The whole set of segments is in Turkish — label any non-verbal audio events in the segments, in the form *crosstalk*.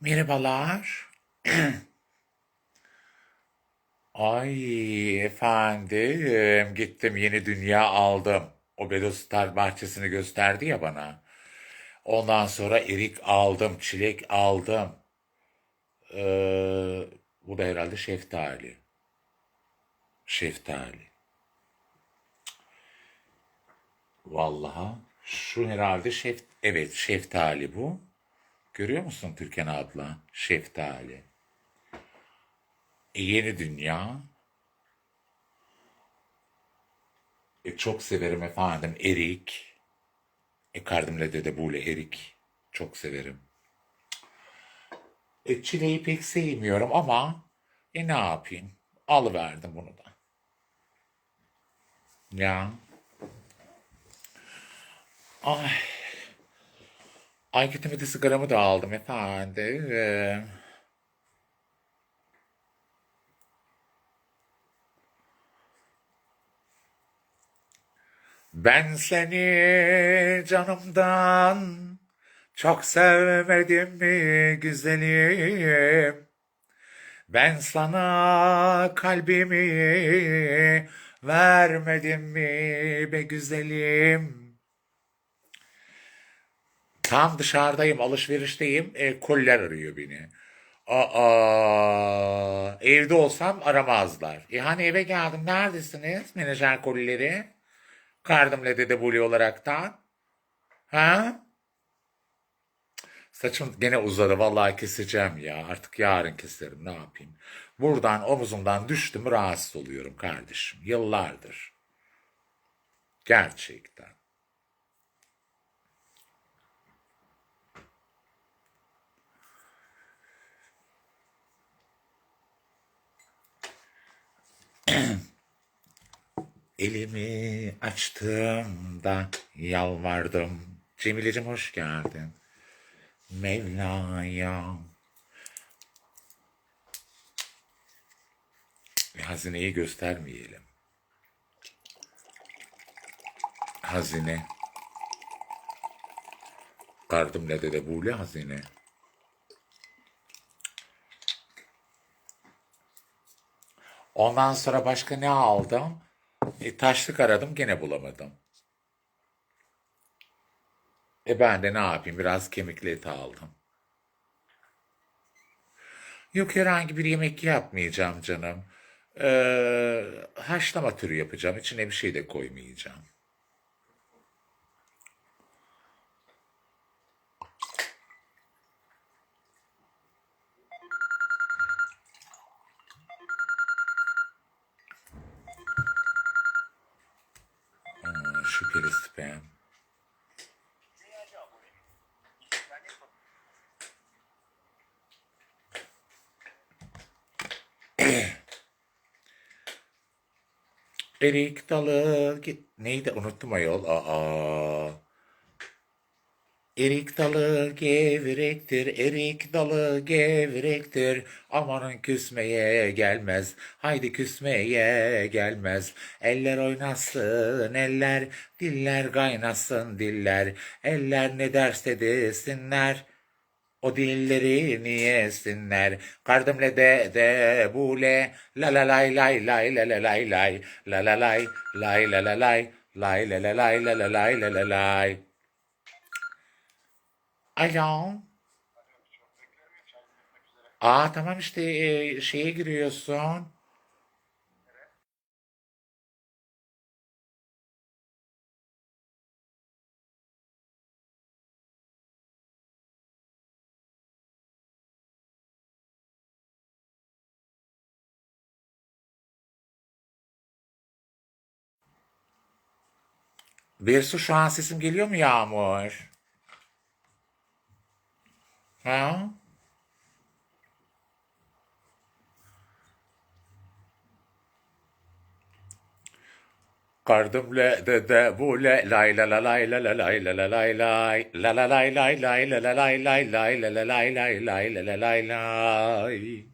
Merhabalar. *clears throat* Ay efendim gittim yeni dünya aldım. O Bedostar bahçesini gösterdi ya bana. Ondan sonra erik aldım, çilek aldım. Ee, bu da herhalde şeftali. Şeftali. Vallahi şu herhalde şef evet şeftali bu. Görüyor musun Türkan abla? Şeftali. E, yeni dünya. E, çok severim efendim erik. E, Kardemle de böyle erik. Çok severim. E, çileği pek sevmiyorum ama e ne yapayım? Alıverdim bunu da. Ya. Ay. Ay gittim de sigaramı da aldım efendim. Ben seni canımdan çok sevmedim mi güzelim? Ben sana kalbimi vermedim mi be güzelim? Tam dışarıdayım, alışverişteyim. E, koller arıyor beni. Aa, evde olsam aramazlar. E hani eve geldim, neredesiniz menajer kolleri? Kardımla Dede Buli olaraktan. Ha? Saçım gene uzadı. Vallahi keseceğim ya. Artık yarın keserim. Ne yapayım? Buradan omuzumdan düştüm rahatsız oluyorum kardeşim. Yıllardır. Gerçekten. Elimi açtığımda yalvardım. Cemile'cim hoş geldin. Mevla'ya. Hazineyi göstermeyelim. Hazine. Kardım ne de böyle hazine. Ondan sonra başka ne aldım? E, taşlık aradım gene bulamadım. E ben de ne yapayım biraz kemikli et aldım. Yok herhangi bir yemek yapmayacağım canım. Ee, haşlama türü yapacağım. İçine bir şey de koymayacağım. Aa, şüpheli spam. Erik dalı git. Neydi unuttum ayol. Aa. Erik dalı gevrektir, erik dalı gevrektir. Amanın küsmeye gelmez, haydi küsmeye gelmez. Eller oynasın eller, diller kaynasın diller. Eller ne derse desinler. O dilleri niyesinler. Kardımle de de bule la la lay lay lay la la lay lay la la lay lay la la lay lay la la lay la la lay la la lay. Alo. Aa tamam işte e, şeye giriyorsun. Bersu şu an sesim geliyor mu Yağmur? Ha? Kardımle de de bu le lay la la lay la la lay la la lay lay la la lay lay lay la la lay lay lay la la lay lay lay la la lay lay.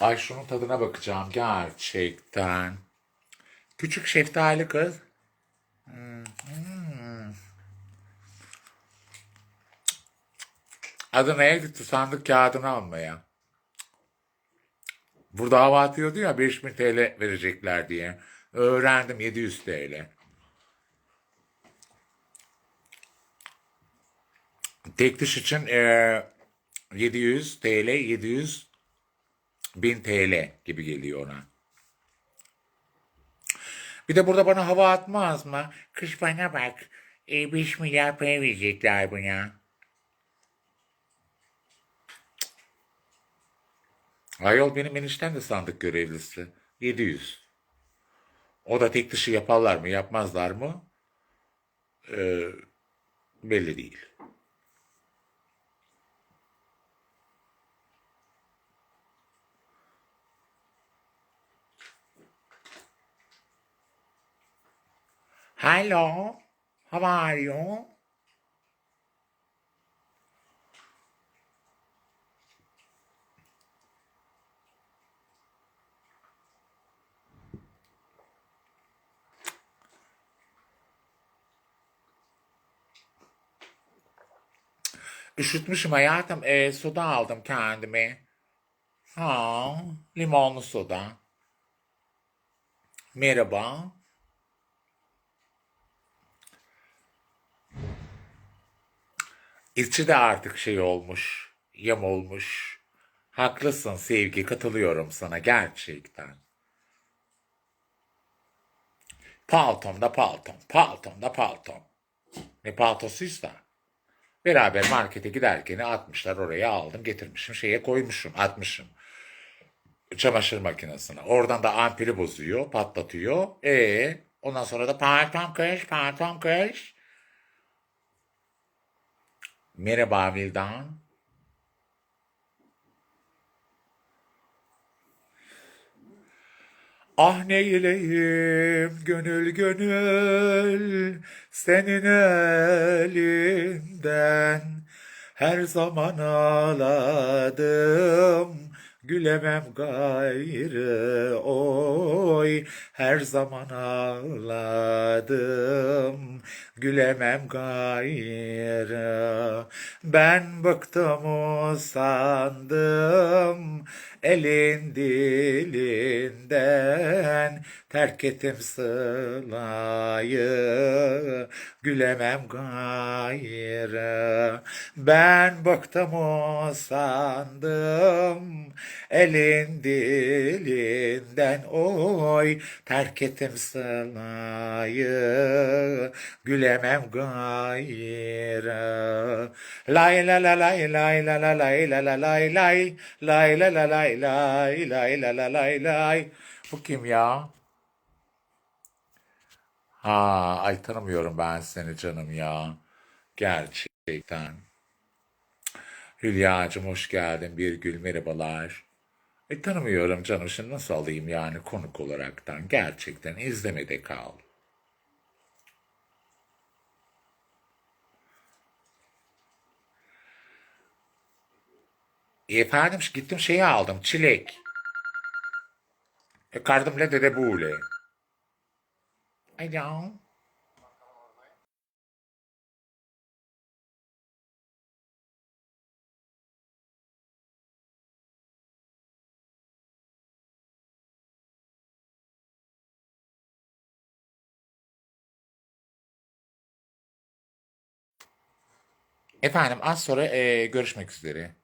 Ay şunun tadına bakacağım gerçekten. Küçük şeftali kız. Hmm. Adana'ya gitti kağıdını almaya. Burada hava atıyordu ya 5000 TL verecekler diye. Öğrendim 700 TL. Tek için eee, 700 TL, 700 bin TL gibi geliyor ona. Bir de burada bana hava atmaz mı? Kış bana bak. E, 5 milyar para verecekler buna. Ayol benim eniştem de sandık görevlisi. 700. O da tek dışı yaparlar mı yapmazlar mı? Ee, belli değil. Hello, how are you? Üşütmüşüm hayatım. E, soda aldım kendime. Ha, limonlu soda. Merhaba. İçi de artık şey olmuş. Yem olmuş. Haklısın sevgi. Katılıyorum sana gerçekten. Paltom da paltom. Paltom da paltom. Ne paltosuysa. Beraber markete giderken atmışlar oraya aldım getirmişim şeye koymuşum atmışım. Çamaşır makinesine. Oradan da ampuli bozuyor patlatıyor. E ondan sonra da pardon kış pardon kış. Merhaba Vildan. Ah neyleyim gönül gönül senin elinden her zaman ağladım gülemem gayrı oy her zaman ağladım. Gülemem gayrı ben bıktım usandım elin dilinden terk ettim sılayı gülemem gayrı ben bıktım usandım elin dilinden oy terk ettim sılayı gülemem gayrı lay la la lay lay la la lay la la lay lay lay la la lay lay lay la la lay lay bu kim ya? Ha, ay tanımıyorum ben seni canım ya. Gerçekten. Hülya'cığım hoş geldin. Bir gül merhabalar. E tanımıyorum canım. Şimdi nasıl alayım yani konuk olaraktan? Gerçekten izlemede kal. Efendim gittim şeyi aldım. Çilek. E kardımla dede bule. Alo. Efendim az sonra e, görüşmek üzere.